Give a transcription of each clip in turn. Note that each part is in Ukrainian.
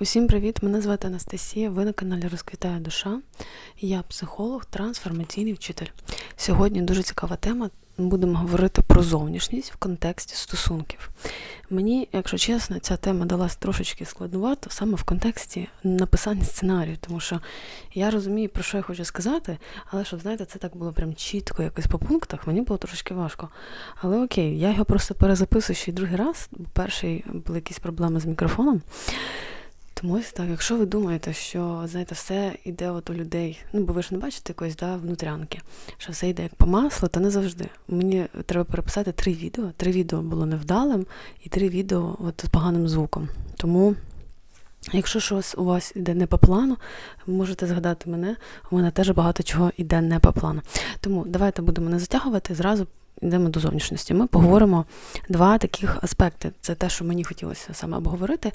Усім привіт! Мене звати Анастасія. Ви на каналі Розквітає душа. Я психолог, трансформаційний вчитель. Сьогодні дуже цікава тема. Будемо говорити про зовнішність в контексті стосунків. Мені, якщо чесно, ця тема далась трошечки складнувато саме в контексті написання сценарію, тому що я розумію, про що я хочу сказати, але щоб знаєте, це так було прям чітко, якось по пунктах, мені було трошки важко. Але окей, я його просто перезаписую ще й другий раз, бо перший були якісь проблеми з мікрофоном. Тому так, якщо ви думаєте, що знаєте, все йде от у людей, ну бо ви ж не бачите якоїсь да, внутрянки, що все йде як по маслу, то не завжди. Мені треба переписати три відео. Три відео було невдалим, і три відео от з поганим звуком. Тому, якщо щось у вас йде не по плану, можете згадати мене, у мене теж багато чого йде не по плану. Тому давайте будемо не затягувати зразу йдемо до зовнішності. Ми поговоримо два таких аспекти. Це те, що мені хотілося саме обговорити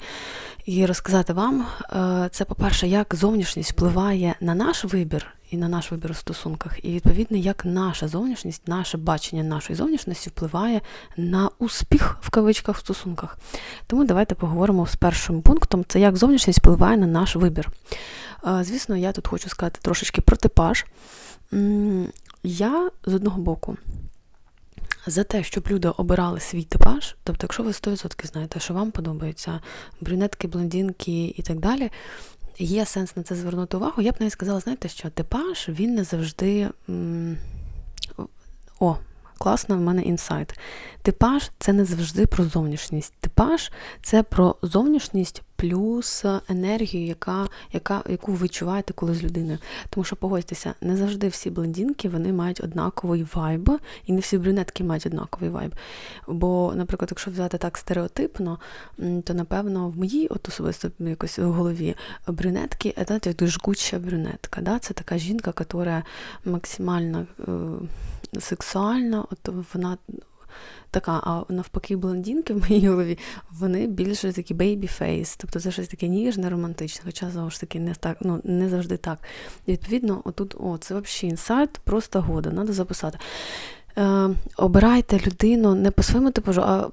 і розказати вам. Е, це, по-перше, як зовнішність впливає на наш вибір і на наш вибір у стосунках, і відповідно, як наша зовнішність, наше бачення нашої зовнішності впливає на успіх в кавичках в стосунках. Тому давайте поговоримо з першим пунктом: це як зовнішність впливає на наш вибір. Е, звісно, я тут хочу сказати трошечки про типаж. Я з одного боку за те, щоб люди обирали свій типаж, тобто, якщо ви 100% знаєте, що вам подобаються брюнетки, блондинки і так далі, є сенс на це звернути увагу. Я б навіть сказала, знаєте, що типаж він не завжди. О, класно, в мене інсайт. Типаж це не завжди про зовнішність. Типаж це про зовнішність плюс енергію, яка, яка, яку ви відчуваєте коли з людиною. Тому що погодьтеся, не завжди всі блондинки вони мають однаковий вайб, і не всі брюнетки мають однаковий вайб. Бо, наприклад, якщо взяти так стереотипно, то напевно в моїй от особисто якось в голові брюнетки це жгуча брюнетка. Да? Це така жінка, яка максимально е, сексуальна, от вона така, а навпаки, блондинки в моїй голові, вони більше такі бейбі-фейс, тобто це щось таке ніжне, романтичне, хоча знову ж таки не так, ну не завжди так. І відповідно, отут, о, це взагалі інсайт, просто года, треба записати. Е, Обирайте людину не по своєму типажу, а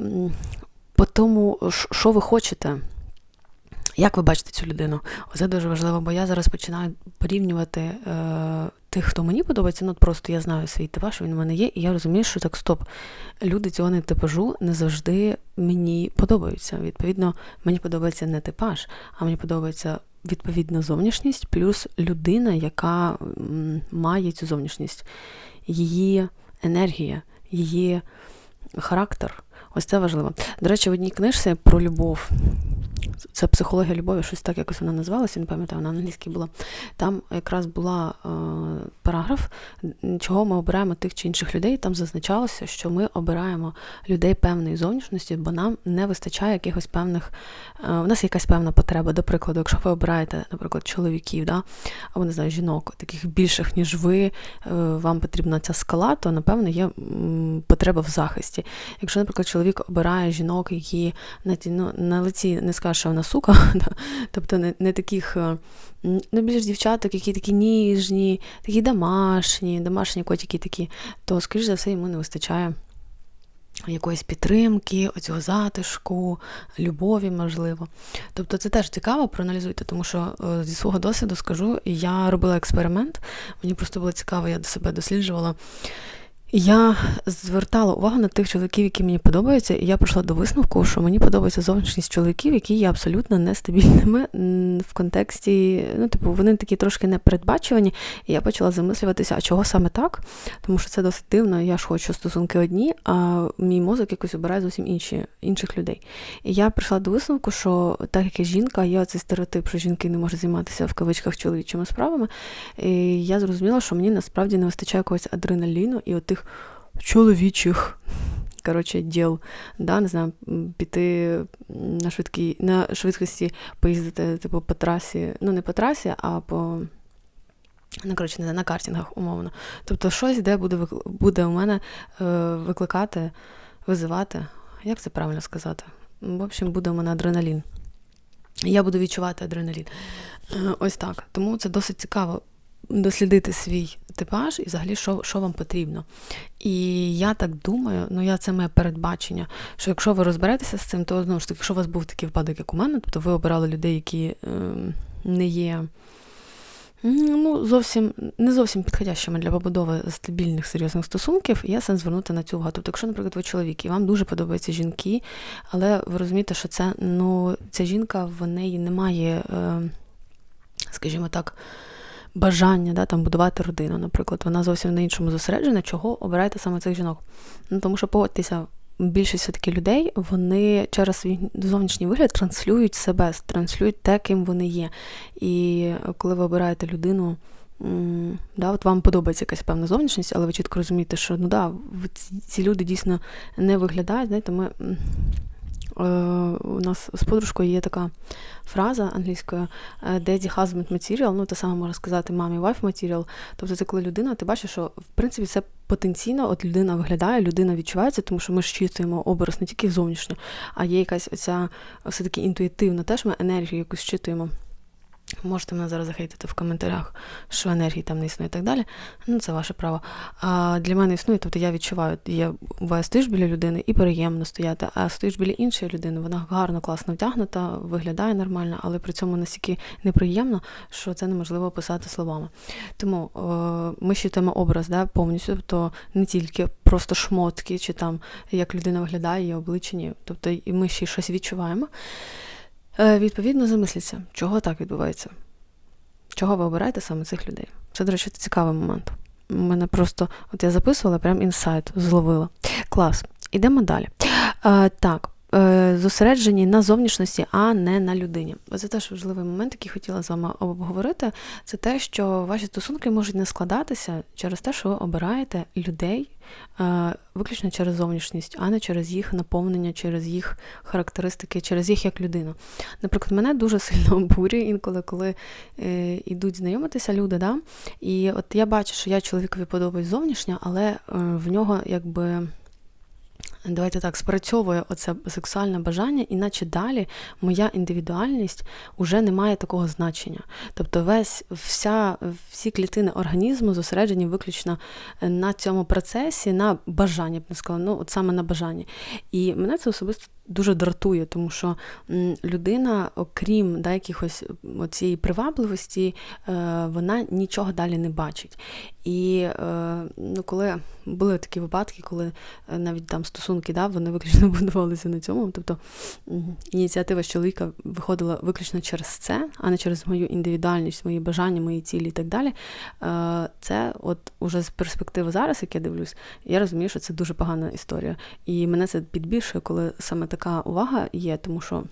по тому, що ви хочете. Як ви бачите цю людину? Це дуже важливо, бо я зараз починаю порівнювати е, тих, хто мені подобається, ну просто я знаю свій типаж, він в мене є, і я розумію, що так стоп. Люди цього не типажу не завжди мені подобаються. Відповідно, мені подобається не типаж, а мені подобається відповідна зовнішність, плюс людина, яка має цю зовнішність, її енергія, її характер. Ось це важливо. До речі, в одній книжці про любов це психологія любові, щось так якось вона називалася, не пам'ятаю, на англійській була. Там якраз була е, параграф, чого ми обираємо тих чи інших людей. Там зазначалося, що ми обираємо людей певної зовнішності, бо нам не вистачає якихось певних. Е, у нас є якась певна потреба. До прикладу, якщо ви обираєте, наприклад, чоловіків, да, або не знаю, жінок, таких більших, ніж ви, е, вам потрібна ця скала, то напевно є потреба в захисті. Якщо, наприклад, чоловік обирає жінок, які на ну, на лиці не скаже, що вона сука, тобто не не таких, е, ну більш дівчаток, які такі ніжні, такі домашні, домашні котики такі, то, скоріш за все, йому не вистачає. Якоїсь підтримки, оцього затишку, любові, можливо. Тобто це теж цікаво, проаналізуйте, тому що е, зі свого досвіду скажу, я робила експеримент, мені просто було цікаво, я до себе досліджувала. Я звертала увагу на тих чоловіків, які мені подобаються, і я прийшла до висновку, що мені подобається зовнішність чоловіків, які є абсолютно нестабільними в контексті, ну, типу, вони такі трошки непередбачувані. І я почала замислюватися, а чого саме так? Тому що це досить дивно. Я ж хочу стосунки одні, а мій мозок якось обирає зовсім інші, інших людей. І я прийшла до висновку, що так як я жінка, є цей стереотип, що жінки не можуть займатися в кавичках чоловічими справами. І я зрозуміла, що мені насправді не вистачає якогось адреналіну і от чоловічих коротше, діл, да, не знаю, піти на швидкій, на швидкості поїздити типу, по трасі, ну не по трасі, а по. Ну, коротше, не на картингах, умовно. Тобто щось, де буде буде у мене е, викликати, визивати. Як це правильно сказати? В общем, буде у мене адреналін. Я буду відчувати адреналін. Е, ось так. Тому це досить цікаво дослідити свій типаж і взагалі, що що вам потрібно. І я так думаю, ну я це моє передбачення, що якщо ви розберетеся з цим, то знову ж таки, якщо у вас був такий випадок, як у мене, тобто ви обирали людей, які е, не є. Ну, зовсім не зовсім підходящими для побудови стабільних серйозних стосунків, є сенс звернути на цю увагу. Тобто, якщо, наприклад, ви чоловік, і вам дуже подобаються жінки, але ви розумієте, що це ну, ця жінка в неї немає, е, скажімо так, бажання да, там, будувати родину, наприклад, вона зовсім на іншому зосереджена, чого обираєте саме цих жінок. Ну, Тому що погодьтеся, більшість все-таки людей вони через свій зовнішній вигляд транслюють себе, транслюють те, ким вони є. І коли ви обираєте людину, да, от вам подобається якась певна зовнішність, але ви чітко розумієте, що ну да, ці люди дійсно не виглядають. Знаєте, ми у нас з подружкою є така фраза англійською daddy husband material, ну те саме можна сказати мамі wife material. Тобто це коли людина, ти бачиш, що в принципі це потенційно, от людина виглядає, людина відчувається, тому що ми чувствуємо образ не тільки зовнішньо, а є якась оця все-таки інтуїтивна, теж ми енергію якусь читуємо. Можете мене зараз захейтити в коментарях, що енергії там не існує і так далі. Ну, це ваше право. А для мене існує, тобто я відчуваю, я буває стоїш біля людини і приємно стояти, а стоїш біля іншої людини, вона гарно, класно втягнута, виглядає нормально, але при цьому настільки неприємно, що це неможливо описати словами. Тому е, ми щитуємо образ да, повністю, тобто не тільки просто шмотки, чи там як людина виглядає, її обличчя, ні. Тобто і ми ще щось відчуваємо. Е, відповідно, замисліться, чого так відбувається? Чого ви обираєте саме цих людей? Це, до речі, цікавий момент. Мене просто, от я записувала, прям інсайт зловила. Клас. Ідемо далі. А, Так, Е, зосереджені на зовнішності, а не на людині. Це теж важливий момент, який хотіла з вами обговорити. Це те, що ваші стосунки можуть не складатися через те, що ви обираєте людей е, виключно через зовнішність, а не через їх наповнення, через їх характеристики, через їх як людину. Наприклад, мене дуже сильно обурює інколи, коли е, йдуть знайомитися люди. да? І от я бачу, що я чоловікові подобаюсь зовнішньо, але в нього якби давайте так, спрацьовує оце сексуальне бажання, іначе далі моя індивідуальність вже не має такого значення. Тобто весь вся, всі клітини організму зосереджені виключно на цьому процесі, на бажанні, б не сказала, ну от саме на бажанні. І мене це особисто дуже дратує, тому що людина, окрім да, якихось цієї привабливості, е, вона нічого далі не бачить. І е, ну, коли були такі випадки, коли е, навіть там стосунки да, вони виключно будувалися на цьому. Тобто ініціатива з чоловіка виходила виключно через це, а не через мою індивідуальність, мої бажання, мої цілі і так далі. Це от уже з перспективи зараз, як я дивлюсь, я розумію, що це дуже погана історія. І мене це підбільшує, коли саме така увага є, тому що.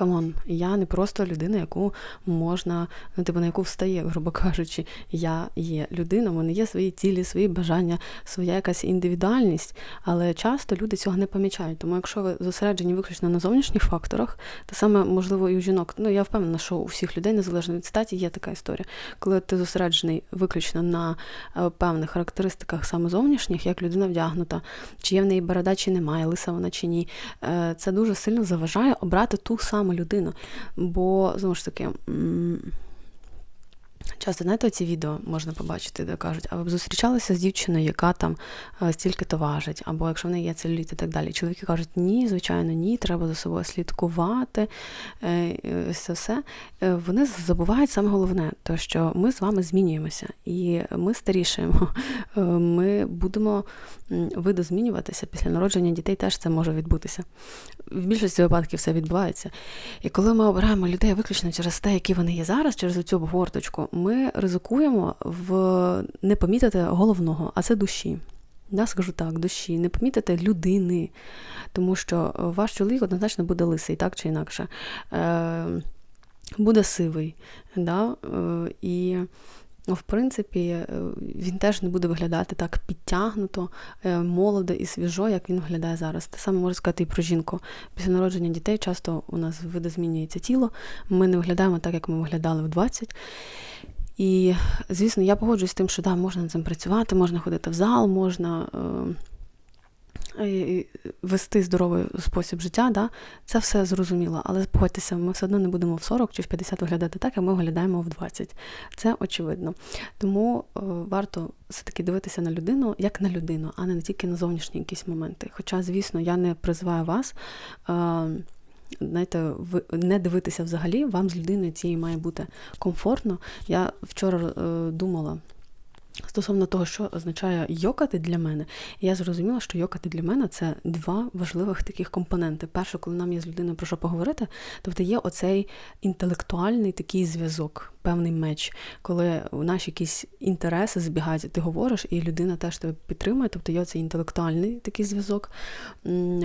Камон, я не просто людина, яку можна, ну, типу, на яку встає, грубо кажучи, я є людина, в мене є свої цілі, свої бажання, своя якась індивідуальність, але часто люди цього не помічають. Тому якщо ви зосереджені виключно на зовнішніх факторах, то саме можливо і у жінок, ну я впевнена, що у всіх людей, незалежно від статі, є така історія. Коли ти зосереджений виключно на е, певних характеристиках саме зовнішніх, як людина вдягнута, чи є в неї борода, чи немає, лиса вона чи ні, е, це дуже сильно заважає обрати ту саму людину. Бо, знову ж таки, Часто, знаєте, ці відео можна побачити, де кажуть, а ви б зустрічалися з дівчиною, яка там е, стільки-то важить, або якщо в неї є целюліт і так далі. Чоловіки кажуть, ні, звичайно, ні, треба за собою слідкувати. Е, ось це все. Е, вони забувають саме головне, то що ми з вами змінюємося, і ми старішаємо. Ми будемо видозмінюватися після народження дітей, теж це може відбутися. В більшості випадків це відбувається. І коли ми обираємо людей виключно через те, які вони є зараз, через цю горточку, ми ризикуємо в не помітити головного, а це душі. Я скажу так, душі, не помітити людини, тому що ваш чоловік однозначно буде лисий, так чи інакше. Е, Буде сивий. Да? Е, і в принципі, е, він теж не буде виглядати так підтягнуто, е, молодо і свіжо, як він виглядає зараз. Те саме можна сказати і про жінку. Після народження дітей часто у нас видозмінюється тіло. Ми не виглядаємо так, як ми виглядали в 20. І, звісно, я погоджуюсь з тим, що да, можна над цим працювати, можна ходити в зал, можна. Е, вести здоровий спосіб життя, да, це все зрозуміло. Але погодьтеся, ми все одно не будемо в 40 чи в 50 виглядати так, як ми виглядаємо в 20. Це очевидно. Тому е, варто все-таки дивитися на людину як на людину, а не тільки на зовнішні якісь моменти. Хоча, звісно, я не призиваю вас. Е, знаєте, не дивитися взагалі, вам з людиною цією має бути комфортно. Я вчора е, думала. Стосовно того, що означає йокати для мене, я зрозуміла, що йокати для мене це два важливих таких компоненти. Перше, коли нам є з людиною про що поговорити, тобто є оцей інтелектуальний такий зв'язок, певний меч, коли наші якісь інтереси збігають, ти говориш, і людина теж тебе підтримує, тобто є оцей інтелектуальний такий зв'язок.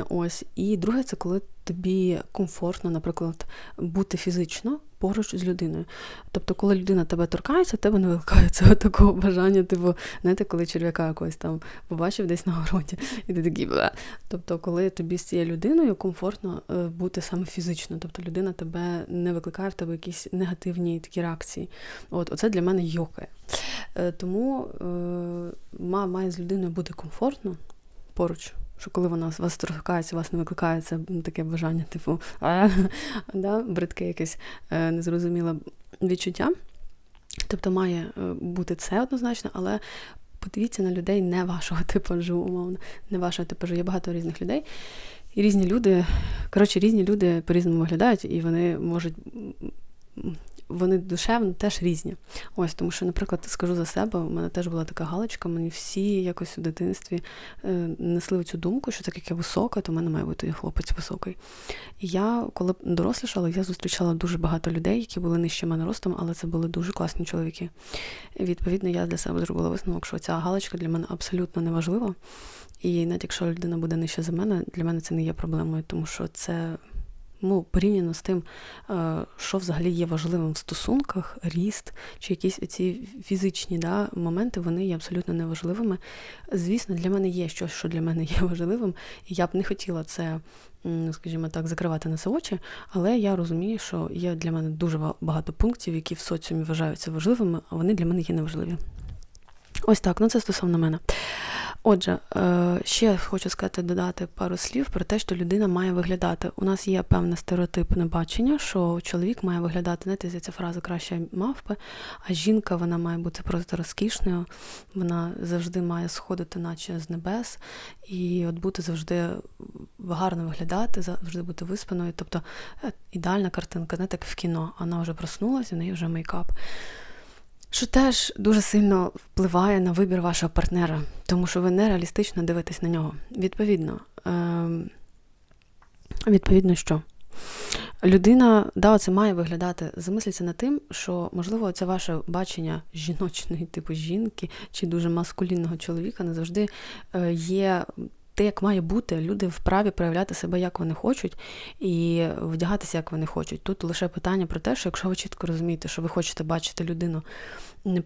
Ось. І друге, це коли тобі комфортно, наприклад, бути фізично поруч з людиною. Тобто, коли людина тебе торкається, тебе не викликає цього такого бажання, типу, знаєте, коли черв'яка якось там побачив десь на городі, і ти такий бе. Тобто, коли тобі з цією людиною комфортно е, бути саме фізично, тобто людина тебе не викликає в тебе якісь негативні такі реакції. От, Оце для мене йокає. Е, тому е, має з людиною бути комфортно поруч що коли вона вас торкається, вас не викликає це таке бажання, типу, а, да, бридке якесь е, незрозуміле відчуття. Тобто має е, бути це однозначно, але подивіться на людей не вашого типажу, умовно, не вашого типажу. Є багато різних людей. І різні люди, коротше, різні люди по-різному виглядають, і вони можуть вони душевно теж різні. Ось, тому що, наприклад, скажу за себе, у мене теж була така галочка, мені всі якось у дитинстві е, несли цю думку, що так як я висока, то в мене має бути хлопець високий. І я, коли дорослішала, я зустрічала дуже багато людей, які були нижче мене ростом, але це були дуже класні чоловіки. І, Відповідно, я для себе зробила висновок, що ця галочка для мене абсолютно не важлива. І навіть якщо людина буде нижче за мене, для мене це не є проблемою, тому що це ну, порівняно з тим, е, що взагалі є важливим в стосунках, ріст чи якісь ці фізичні да, моменти, вони є абсолютно неважливими. Звісно, для мене є щось, що для мене є важливим, і я б не хотіла це, скажімо так, закривати на очі, але я розумію, що є для мене дуже багато пунктів, які в соціумі вважаються важливими, а вони для мене є неважливі. Ось так, ну це стосовно мене. Отже, е, ще хочу сказати, додати пару слів про те, що людина має виглядати. У нас є певне стереотипне бачення, що чоловік має виглядати, знаєте, ця фраза краще мавпи, а жінка вона має бути просто розкішною, вона завжди має сходити, наче з небес, і от бути завжди гарно виглядати, завжди бути виспаною. Тобто е, ідеальна картинка, не так в кіно. Вона вже проснулася, в неї вже мейкап що теж дуже сильно впливає на вибір вашого партнера, тому що ви нереалістично дивитесь на нього. Відповідно, е, відповідно, що? Людина, да, це має виглядати, замисліться над тим, що, можливо, це ваше бачення жіночної типу жінки чи дуже маскулінного чоловіка не завжди е, є те, як має бути, люди вправі проявляти себе, як вони хочуть, і вдягатися, як вони хочуть. Тут лише питання про те, що якщо ви чітко розумієте, що ви хочете бачити людину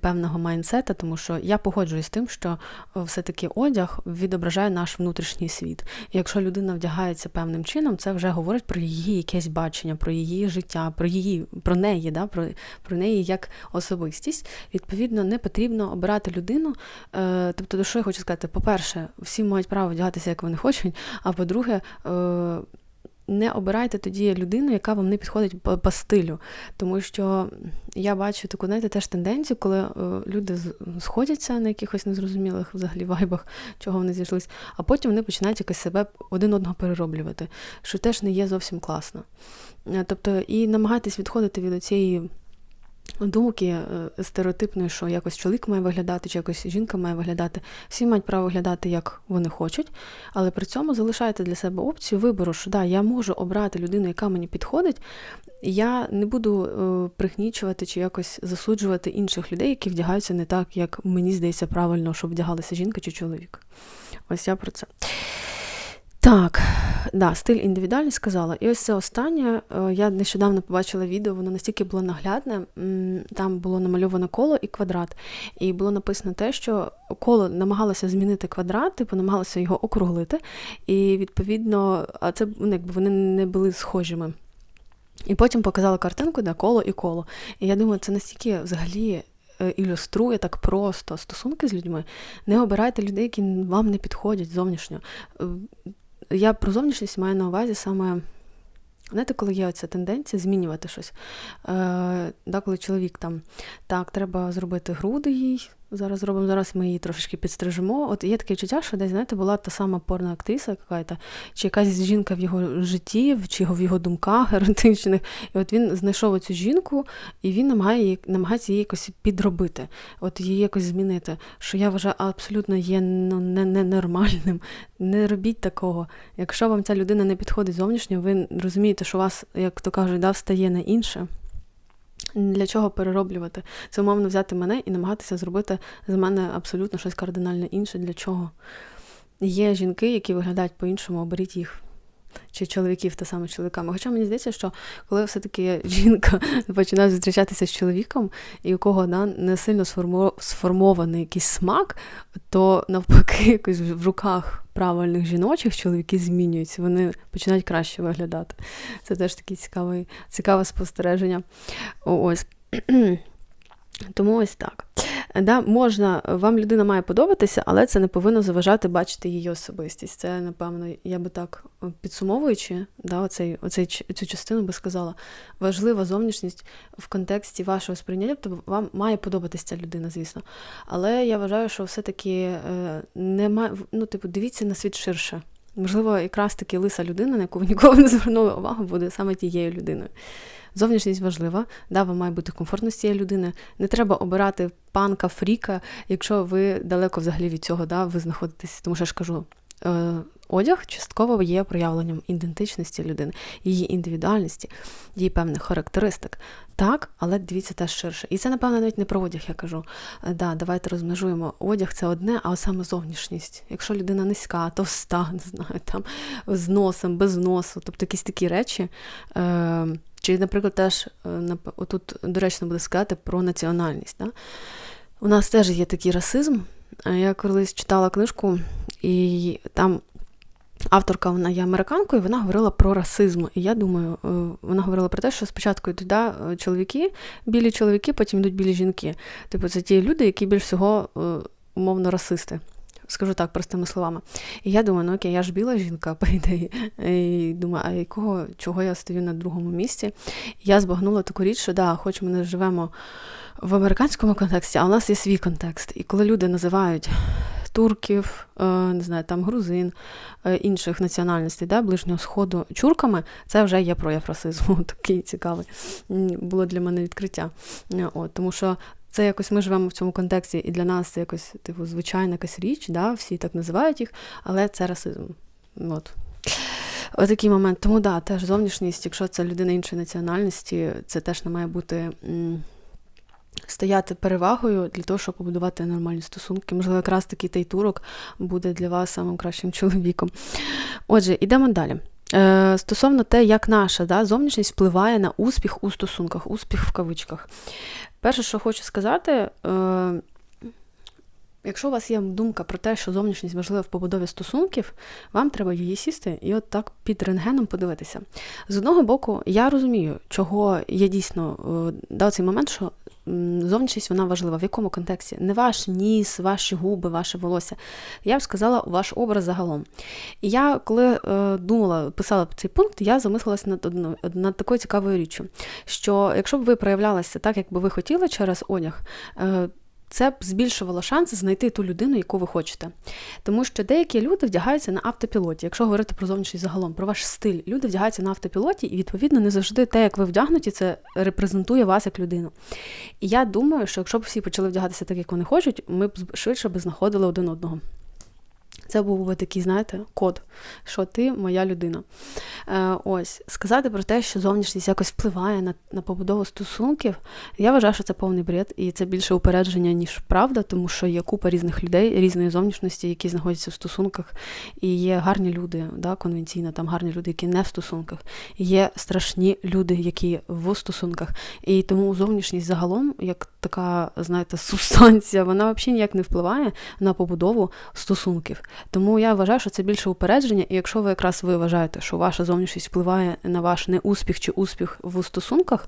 певного майнсета, тому що я погоджуюсь з тим, що все-таки одяг відображає наш внутрішній світ. І якщо людина вдягається певним чином, це вже говорить про її якесь бачення, про її життя, про її, про неї, да, про про неї як особистість. Відповідно, не потрібно обирати людину. Е, Тобто, до що я хочу сказати, по-перше, всі мають право вдягатися, як вони хочуть, а по-друге, е, не обирайте тоді людину, яка вам не підходить по, по стилю. Тому що я бачу таку, знаєте, теж тенденцію, коли е, люди сходяться на якихось незрозумілих взагалі вайбах, чого вони зійшлись, а потім вони починають якось себе один одного перероблювати, що теж не є зовсім класно. Е, тобто, і намагайтесь відходити від цієї думки е, стереотипної, що якось чоловік має виглядати, чи якось жінка має виглядати. Всі мають право виглядати, як вони хочуть, але при цьому залишайте для себе опцію вибору, що да, я можу обрати людину, яка мені підходить. Я не буду е, пригнічувати чи якось засуджувати інших людей, які вдягаються не так, як мені здається правильно, щоб вдягалася жінка чи чоловік. Ось я про це. Так, да, стиль індивідуальний сказала. І ось це останнє. Е, я нещодавно побачила відео, воно настільки було наглядне. Там було намальовано коло і квадрат. І було написано те, що коло намагалося змінити квадрат, типу намагалося його округлити. І відповідно, а це ну, якби вони не були схожими. І потім показали картинку, де коло і коло. І я думаю, це настільки взагалі е, ілюструє так просто стосунки з людьми. Не обирайте людей, які вам не підходять зовнішньо. Я про зовнішність маю на увазі саме. Знаєте, коли є оця тенденція змінювати щось. Е, да, Коли чоловік там так, треба зробити груди їй, Зараз зробимо, зараз ми її трошечки підстрижемо. От є таке відчуття, що десь, знаєте, була та сама порна актриса, яка чи якась жінка в його житті, чи в його думках еротичних. І от він знайшов цю жінку, і він намагає, намагається її якось підробити, от її якось змінити. Що я вважаю абсолютно є ну, ненормальним. Не робіть такого. Якщо вам ця людина не підходить зовнішньо, ви розумієте, що вас, як то кажуть, да, встає на інше. Для чого перероблювати? Це умовно взяти мене і намагатися зробити з мене абсолютно щось кардинально інше. Для чого? Є жінки, які виглядають по-іншому, оберіть їх чи чоловіків та саме чоловіками. Хоча мені здається, що коли все-таки жінка починає зустрічатися з чоловіком, і у кого да, не сильно сформований якийсь смак, то навпаки, якось в руках правильних жіночих чоловіки змінюються, вони починають краще виглядати. Це теж таке цікаве, цікаве спостереження. Ось. Тому ось так. Да, Можна, вам людина має подобатися, але це не повинно заважати бачити її особистість. Це, напевно, я би так е, підсумовуючи, да, оцей, оцей, цю частину би сказала, важлива зовнішність в контексті вашого сприйняття, тобто вам має подобатися ця людина, звісно. Але я вважаю, що все-таки е, немає, ну, типу, дивіться на світ ширше. Можливо, якраз таки лиса людина, на яку ви ніколи не звернули увагу, буде саме тією людиною. Зовнішність важлива, да, вам має бути комфортно з цією людиною. Не треба обирати панка, фріка, якщо ви далеко взагалі від цього да, ви знаходитесь. Тому що я ж кажу, е, одяг частково є проявленням ідентичності людини, її індивідуальності, її певних характеристик. Так, але дивіться теж ширше. І це, напевно, навіть не про одяг, я кажу. Е, да, Давайте розмежуємо. Одяг це одне, а саме зовнішність. Якщо людина низька, товста, не знаю, там з носом, без носу, тобто якісь такі речі. Е, чи, наприклад, теж е, тут доречно буде сказати про національність. Да? У нас теж є такий расизм. Я колись читала книжку, і там авторка вона є американкою, вона говорила про расизм. І я думаю, е, вона говорила про те, що спочатку йдуть да, чоловіки, білі чоловіки, потім йдуть білі жінки. Типу, це ті люди, які більш всього е, умовно расисти скажу так простими словами. І я думаю, ну окей, я ж біла жінка, по ідеї. І думаю, а якого, чого я стою на другому місці? І я збагнула таку річ, що да, хоч ми не живемо в американському контексті, а у нас є свій контекст. І коли люди називають турків, е, не знаю, там грузин, е, інших національностей, да, ближнього сходу чурками, це вже є прояв расизму. Такий цікавий було для мене відкриття. Е, от, Тому що це якось ми живемо в цьому контексті, і для нас це якось типу звичайна якась річ, да, всі так називають їх, але це расизм. От. Отакий момент. Тому да, теж зовнішність, якщо це людина іншої національності, це теж не має бути стояти перевагою для того, щоб побудувати нормальні стосунки. Можливо, якраз такий тайтурок буде для вас самим кращим чоловіком. Отже, йдемо далі. Е, Стосовно те, як наша да, зовнішність впливає на успіх у стосунках, успіх в кавичках. Перше, що хочу сказати, е, якщо у вас є думка про те, що зовнішність важлива в побудові стосунків, вам треба її сісти і от так під рентгеном подивитися. З одного боку, я розумію, чого є дійсно е, дав цей момент, що зовнішність вона важлива. В якому контексті? Не ваш ніс, ваші губи, ваше волосся. Я б сказала, ваш образ загалом. І я, коли е, думала, писала цей пункт, я замислилася над одною над такою цікавою річчю, що якщо б ви проявлялися так, як би ви хотіли через одяг, е, це б збільшувало шанси знайти ту людину, яку ви хочете. Тому що деякі люди вдягаються на автопілоті. Якщо говорити про зовнішність загалом, про ваш стиль, люди вдягаються на автопілоті, і, відповідно, не завжди те, як ви вдягнуті, це репрезентує вас як людину. І я думаю, що якщо б всі почали вдягатися так, як вони хочуть, ми б швидше б знаходили один одного. Це був би такий, знаєте, код, що ти моя людина. Е, Ось, сказати про те, що зовнішність якось впливає на на побудову стосунків. Я вважаю, що це повний бред, і це більше упередження, ніж правда, тому що є купа різних людей, різної зовнішності, які знаходяться в стосунках. І є гарні люди, да, конвенційно, там гарні люди, які не в стосунках. Є страшні люди, які в стосунках. І тому зовнішність загалом, як така, знаєте, субстанція, вона взагалі ніяк не впливає на побудову стосунків. Тому я вважаю, що це більше упередження, і якщо ви якраз ви вважаєте, що ваша зовнішність впливає на ваш неуспіх чи успіх в стосунках,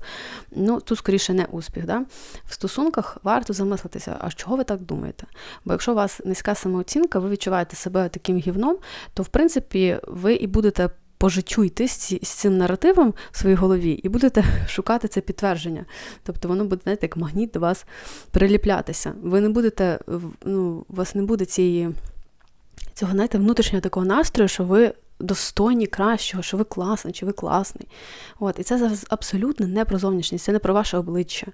ну тут скоріше не успіх. Да? В стосунках варто замислитися, а чого ви так думаєте? Бо якщо у вас низька самооцінка, ви відчуваєте себе таким гівном, то в принципі ви і будете по життю йти з цим наративом в своїй голові і будете шукати це підтвердження. Тобто воно буде, знаєте, як магніт до вас приліплятися. Ви не будете, ну, у вас не буде цієї, цього, знаєте, внутрішнього такого настрою, що ви достойні кращого, що ви класний, чи ви класний. От, І це абсолютно не про зовнішність, це не про ваше обличчя,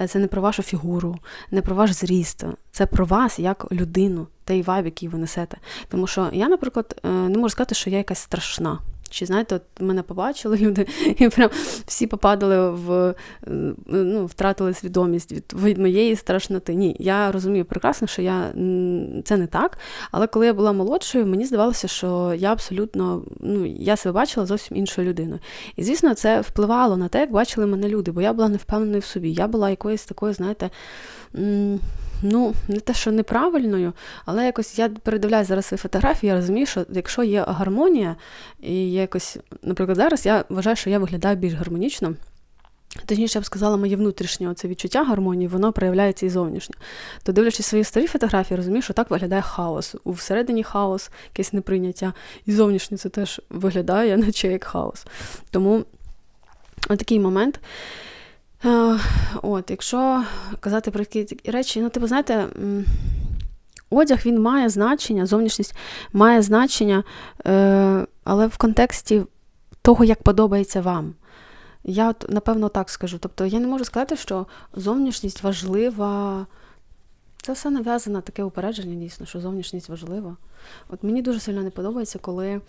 е, це не про вашу фігуру, не про ваш зріст. Це про вас як людину, той вайб, який ви несете. Тому що я, наприклад, е, не можу сказати, що я якась страшна. Чи знаєте, от мене побачили люди, і прям всі попадали в ну, втратили свідомість від від моєї страшноти. Ні, я розумію прекрасно, що я це не так. Але коли я була молодшою, мені здавалося, що я абсолютно ну, я себе бачила зовсім іншою людиною. І звісно, це впливало на те, як бачили мене люди, бо я була не впевненою в собі. Я була якоюсь такою, знаєте ну, не те, що неправильною, але якось я передивляю зараз свої фотографії, я розумію, що якщо є гармонія, і якось, наприклад, зараз я вважаю, що я виглядаю більш гармонічно. Точніше, я б сказала, моє внутрішнє це відчуття гармонії, воно проявляється і зовнішньо. То, дивлячись свої старі фотографії, розумію, що так виглядає хаос. У всередині хаос, якесь неприйняття, і зовнішнє це теж виглядає, наче як хаос. Тому такий момент. Е, от, Якщо казати про такі речі, ну, типу, знаєте, одяг він має значення, зовнішність має значення, е, але в контексті того, як подобається вам. Я, от, напевно, так скажу. Тобто я не можу сказати, що зовнішність важлива. Це все нав'язане таке упередження, дійсно, що зовнішність важлива. От мені дуже сильно не подобається, коли е,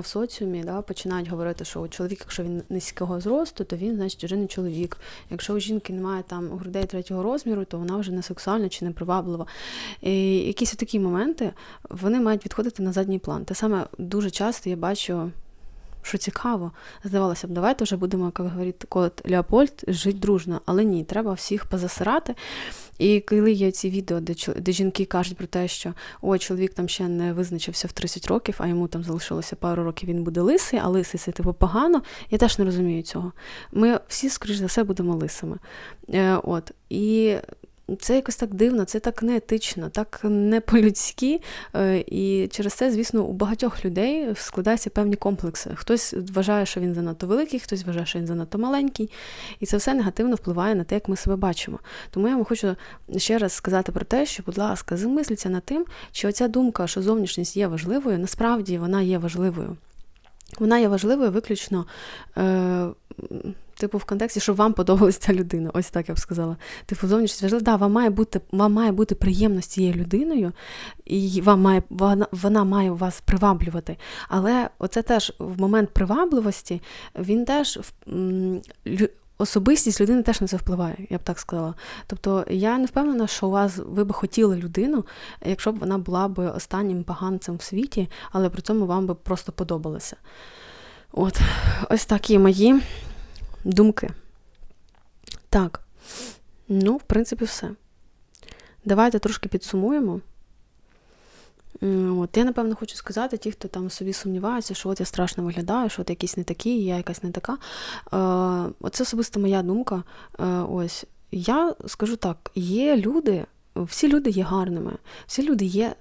в соціумі да, починають говорити, що чоловік, якщо він низького зросту, то він, значить, вже не чоловік. Якщо у жінки немає там грудей третього розміру, то вона вже не сексуальна чи не приваблива. І якісь такі моменти вони мають відходити на задній план. Те саме дуже часто я бачу. Що цікаво, здавалося б, давайте вже будемо, як говорить кот Леопольд, жити дружно, але ні, треба всіх позасирати. І коли є ці відео, де де жінки кажуть про те, що ой, чоловік там ще не визначився в 30 років, а йому там залишилося пару років, він буде лисий, а лисий це типу погано. Я теж не розумію цього. Ми всі, скоріш за все, будемо лисими. Е, от. І це якось так дивно, це так неетично, так не по-людськи. Е, і через це, звісно, у багатьох людей складаються певні комплекси. Хтось вважає, що він занадто великий, хтось вважає, що він занадто маленький. І це все негативно впливає на те, як ми себе бачимо. Тому я вам хочу ще раз сказати про те, що, будь ласка, замисліться над тим, чи оця думка, що зовнішність є важливою, насправді вона є важливою. Вона є важливою виключно. Е, Типу, в контексті, щоб вам подобалася ця людина. Ось так я б сказала. Типу, зовнішність важлива. Да, вам має бути вам має бути приємно з цією людиною, і вам має вона, вона має вас приваблювати. Але оце теж в момент привабливості він теж особистість людини теж на це впливає, я б так сказала. Тобто я не впевнена, що у вас ви би хотіли людину, якщо б вона була б останнім поганцем в світі, але при цьому вам би просто подобалося. От, ось такі мої думки. Так, ну, в принципі, все. Давайте трошки підсумуємо. От, Я, напевно, хочу сказати, ті, хто там собі сумнівається, що от я страшно виглядаю, що от якийсь не такий, я якась не така. Е, Оце особисто моя думка. Е, ось, Я скажу так: є люди, всі люди є гарними, всі люди є.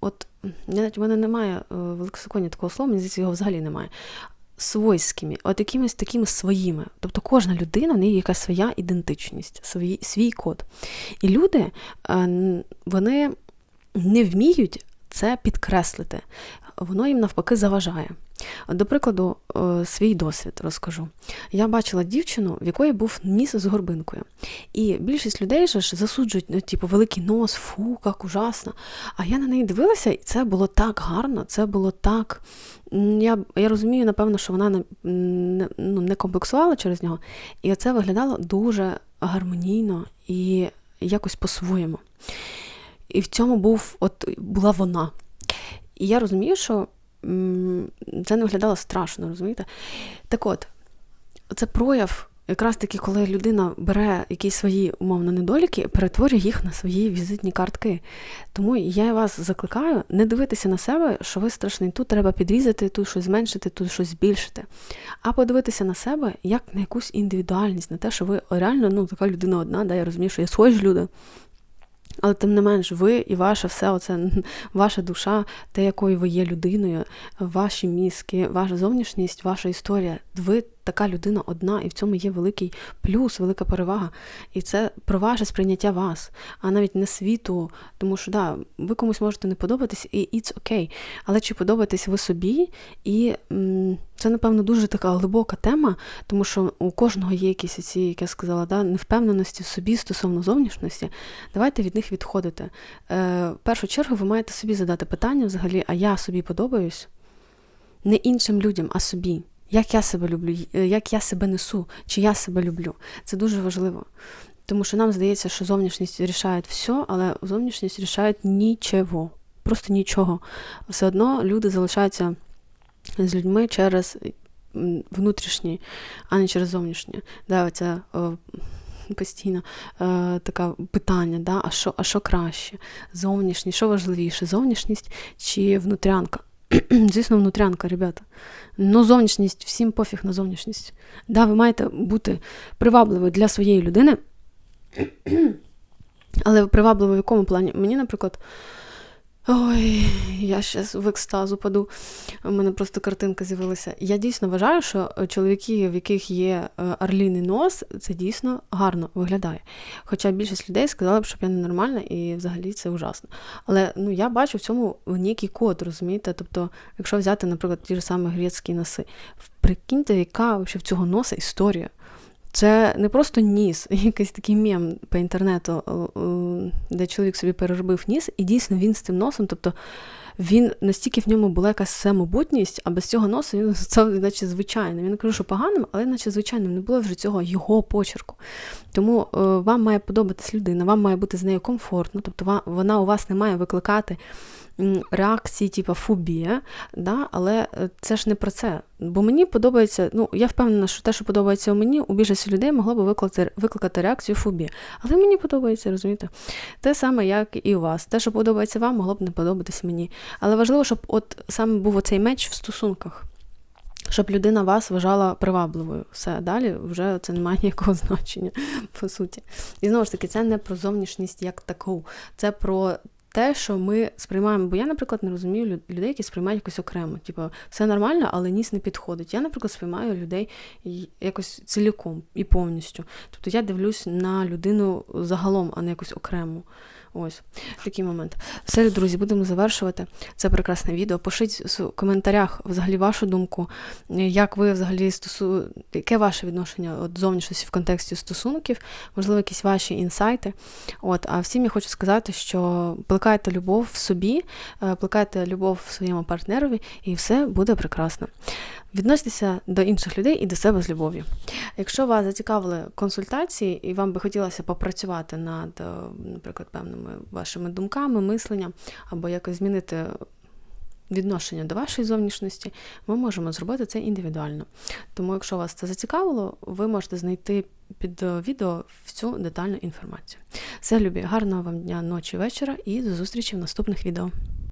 От, навіть в мене немає е, в лексиконі такого слова, мені здається, його взагалі немає свойськими, от якимись такими своїми. Тобто кожна людина в неї якась своя ідентичність, свій, свій код. І люди е, вони не вміють це підкреслити. Воно їм навпаки заважає. До прикладу, е, свій досвід розкажу. Я бачила дівчину, в якої був ніс з горбинкою. І більшість людей ж засуджують, ну, типу, великий нос, фу, як ужасно. А я на неї дивилася, і це було так гарно, це було так. Я я розумію, напевно, що вона не, ну, не комплексувала через нього. І це виглядало дуже гармонійно і якось по-своєму. І в цьому був, от, була вона. І я розумію, що це не виглядало страшно, розумієте? Так от, це прояв Якраз таки, коли людина бере якісь свої умовно недоліки, перетворює їх на свої візитні картки. Тому я вас закликаю не дивитися на себе, що ви страшний. Тут треба підрізати, тут щось зменшити, тут щось збільшити. А подивитися на себе як на якусь індивідуальність, на те, що ви реально ну, така людина одна, да, я розумію, що є схожі люди. Але тим не менш, ви і ваше все, оце ваша душа, те, якою ви є людиною, ваші мізки, ваша зовнішність, ваша історія. Ви така людина одна, і в цьому є великий плюс, велика перевага. І це про ваше сприйняття вас, а навіть не світу. Тому що да, ви комусь можете не подобатись, і it's. Okay. Але чи подобаєтесь ви собі? І м- це, напевно, дуже така глибока тема, тому що у кожного є якісь ці, як я сказала, да, невпевненості в собі стосовно зовнішності. Давайте від них відходити. Е, В першу чергу ви маєте собі задати питання взагалі, а я собі подобаюсь? Не іншим людям, а собі. Як я себе люблю, як я себе несу, чи я себе люблю. Це дуже важливо. Тому що нам здається, що зовнішність рішає все, але зовнішність рішає нічого. Просто нічого. Все одно люди залишаються з людьми через внутрішні, а не через зовнішнє. Да, це постійно е, таке питання, да, а що а що краще? Зовнішність, що важливіше, зовнішність чи внутрянка? Звісно, внутрянка, ребята. Ну, зовнішність, всім пофіг на зовнішність. Да, ви маєте бути привабливою для своєї людини. Але привабливо в якому плані? Мені, наприклад, Ой, я зараз в екстаз упаду. У мене просто картинка з'явилася. Я дійсно вважаю, що чоловіки, в яких є е, орліний нос, це дійсно гарно виглядає. Хоча більшість людей сказали б, що я ненормальна і взагалі це ужасно. Але ну, я бачу в цьому некий код, розумієте? Тобто, якщо взяти, наприклад, ті ж самі грецькі носи, прикиньте, яка в цього носа історія. Це не просто ніс, якийсь такий мем по інтернету, де чоловік собі переробив ніс, і дійсно він з тим носом, тобто він настільки в ньому була якась самобутність, а без цього носу він став, наче звичайним. Він кажу, що поганим, але наче звичайним не було вже цього його почерку. Тому е, вам має подобатись людина, вам має бути з нею комфортно, тобто вона у вас не має викликати реакції, типу фобія, да? але е, це ж не про це. Бо мені подобається, ну я впевнена, що те, що подобається мені, у більшості людей могло би викликати викликати реакцію фобії. Але мені подобається, розумієте? Те саме, як і у вас. Те, що подобається вам, могло б не подобатись мені. Але важливо, щоб от саме був оцей меч в стосунках. Щоб людина вас вважала привабливою. Все, далі вже це не має ніякого значення, по суті. І знову ж таки, це не про зовнішність як таку, це про те, що ми сприймаємо, бо я, наприклад, не розумію людей, які сприймають якось окремо. Типу, все нормально, але ніс не підходить. Я, наприклад, сприймаю людей якось ціліком і повністю. Тобто я дивлюсь на людину загалом, а не якось окремо. Ось такий момент. Все, друзі, будемо завершувати. Це прекрасне відео. Пишіть в коментарях взагалі вашу думку, як ви взагалі стосу... яке ваше відношення от зовнішності в контексті стосунків, можливо, якісь ваші інсайти. От, А всім я хочу сказати, що плекайте любов в собі, е, плекайте любов в своєму партнерові, і все буде прекрасно. Відноситися до інших людей і до себе з любов'ю. Якщо вас зацікавили консультації, і вам би хотілося попрацювати над, е, наприклад, певними вашими думками, мисленням, або якось змінити відношення до вашої зовнішності, ми можемо зробити це індивідуально. Тому, якщо вас це зацікавило, ви можете знайти під відео всю детальну інформацію. Все, любі, гарного вам дня, ночі, вечора і до зустрічі в наступних відео.